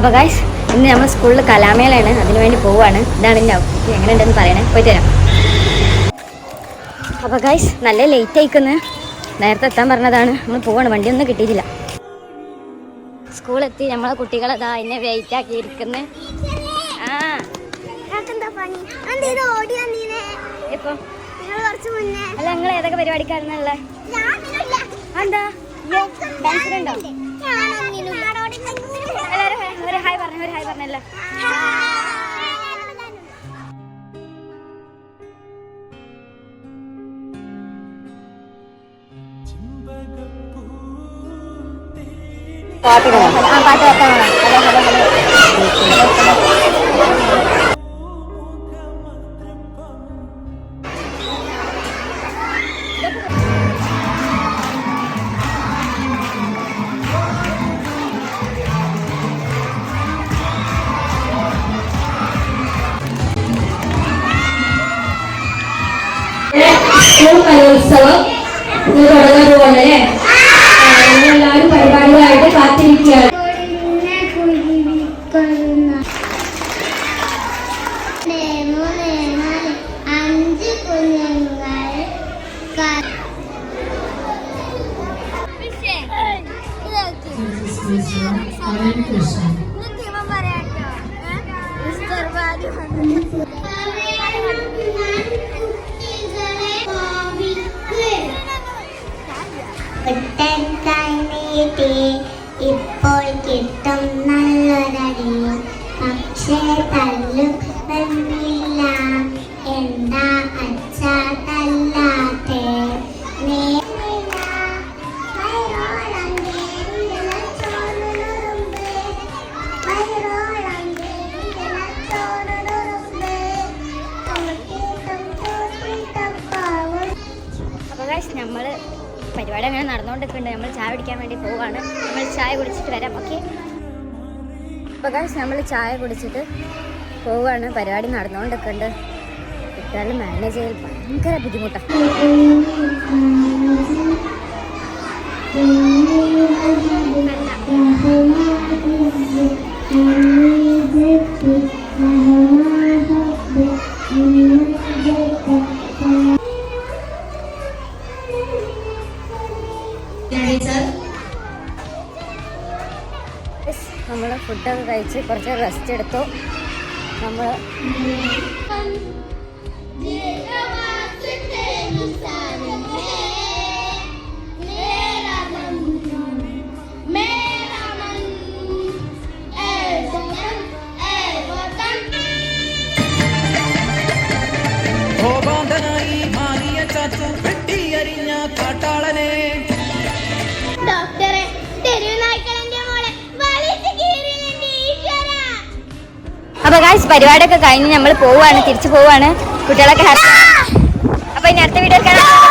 അപ്പോൾ ഗൈസ് ഇന്ന് നമ്മൾ സ്കൂളിൽ കലാമേളയാണ്. അതിന് വേണ്ടി പോവാണ്. ഇതാണ് എന്റെ എങ്ങനെ ഉണ്ടെന്ന് പറയണേ. പോയിട്ട് തരാം. അപ്പോൾ ഗൈസ് നല്ല ലേറ്റ് ആയിക്കുന്നു. നേരത്തെ എത്താൻ പറഞ്ഞതാണ്. നമ്മൾ പോവാണ്. വണ്ടിയൊന്നും കിട്ടിയിട്ടില്ല. സ്കൂളെത്തി നമ്മളെ കുട്ടികളതാ എന്നെ വെയിറ്റ് ആക്കി ഇരിക്കുന്നു. ആ. അല്ല നിങ്ങൾ ഏതൊക്കെ പരിപാടിക്കാരനല്ലേ ഞാനൊന്നുമില്ല. എന്താ ഡാൻസിനുണ്ടോ ഒരു ഹായ് പറഞ്ഞല്ലോ? പാട്ട് ആ പാട്ട് വേണം ഹലോ ഹലോ ഹലോ. കലോത്സവം തുടങ്ങാൻ പോവാണ് അല്ലേ എല്ലാവരും പരിപാടികളായിട്ട് കാത്തിരിക്കുകയാണ് മൂന്ന് നാല് അഞ്ച് കുഞ്ഞുങ്ങൾ ക- ഇന്നത്തെ ഇവൻ പറയാട്ടോ. വന്നു. ഒട്ടത്തൈനീട്ടി ഇപ്പോൾ കിട്ടും നല്ലൊരടി പക്ഷേ തല്ലും തന്നില്ല എന്താ അച്ഛ തല്ലാത്തെ? നമ്മൾ പരിപാടി അങ്ങനെ നടന്നുകൊണ്ടിരിക്കുന്നുണ്ട്. നമ്മൾ ചായ കുടിക്കാൻ വേണ്ടി പോവുകയാണ് നമ്മൾ ചായ കുടിച്ചിട്ട് വരാം. ഓക്കെ? അപ്പോൾ കാശ് നമ്മൾ ചായ കുടിച്ചിട്ട് പോവുകയാണ് പരിപാടി നടന്നുകൊണ്ടിരിക്കുന്നുണ്ട്. കുട്ടികൾ മാനേജ് ചെയ്യൽ ഭയങ്കര ബുദ്ധിമുട്ടാണ് നമ്മൾ ഫുഡൊക്കെ കഴിച്ച് കുറച്ച് റെസ്റ്റ് എടുത്തു. നമ്മൾ പരിപാടിയൊക്കെ കഴിഞ്ഞ് നമ്മൾ പോവാണ് തിരിച്ചു പോവാണ്. കുട്ടികളൊക്കെ ഹാപ്പി അപ്പോൾ ഇനി അടുത്ത വീഡിയോ കാണാം.